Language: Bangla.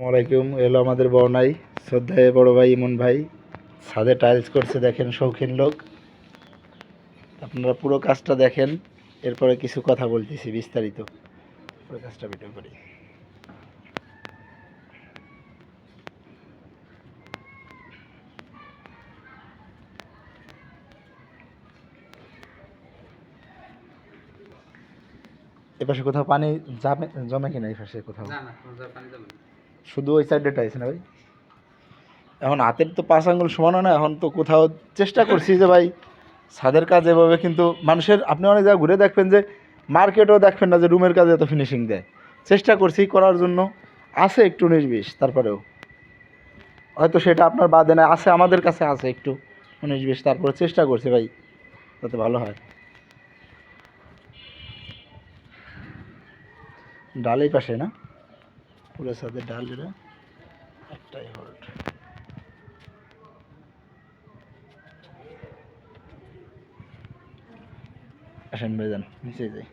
আসসালামাইকুম এলো আমাদের বর্ণাই শ্রদ্ধায় বড় ভাই ইমন ভাই। ছাদে টাইলস করছে, দেখেন শৌখিন লোক। আপনারা পুরো কাজটা দেখেন, এরপরে কিছু কথা বলতেছি বিস্তারিত। পুরো কাজটা ভিডিও করি। এপাশে কোথাও পানি জমে জমে কিনা, এই পাশে কোথাও? শুধু ওই সাইডে টাইস না ভাই এখন হাতের তো পাঁচ আঙ্গুল সমানো না, এখন তো কোথাও চেষ্টা করছি যে ভাই, ছাদের কাজ এভাবে কিন্তু মানুষের, আপনি অনেক জায়গায় ঘুরে দেখবেন যে, মার্কেটও দেখবেন না যে রুমের কাজে এত ফিনিশিং দেয়। চেষ্টা করছি করার জন্য, আছে একটু উনিশ তারপরেও। হয়তো সেটা আপনার বাদে না আছে, আমাদের কাছে আছে একটু উনিশ বিশ তারপরে চেষ্টা করছি ভাই, যাতে ভালো হয়। ডালেই পাশে না? পুরো সাথে ডাল এটা একটাই হোল্ড আসেন বেজান নিচে যাই।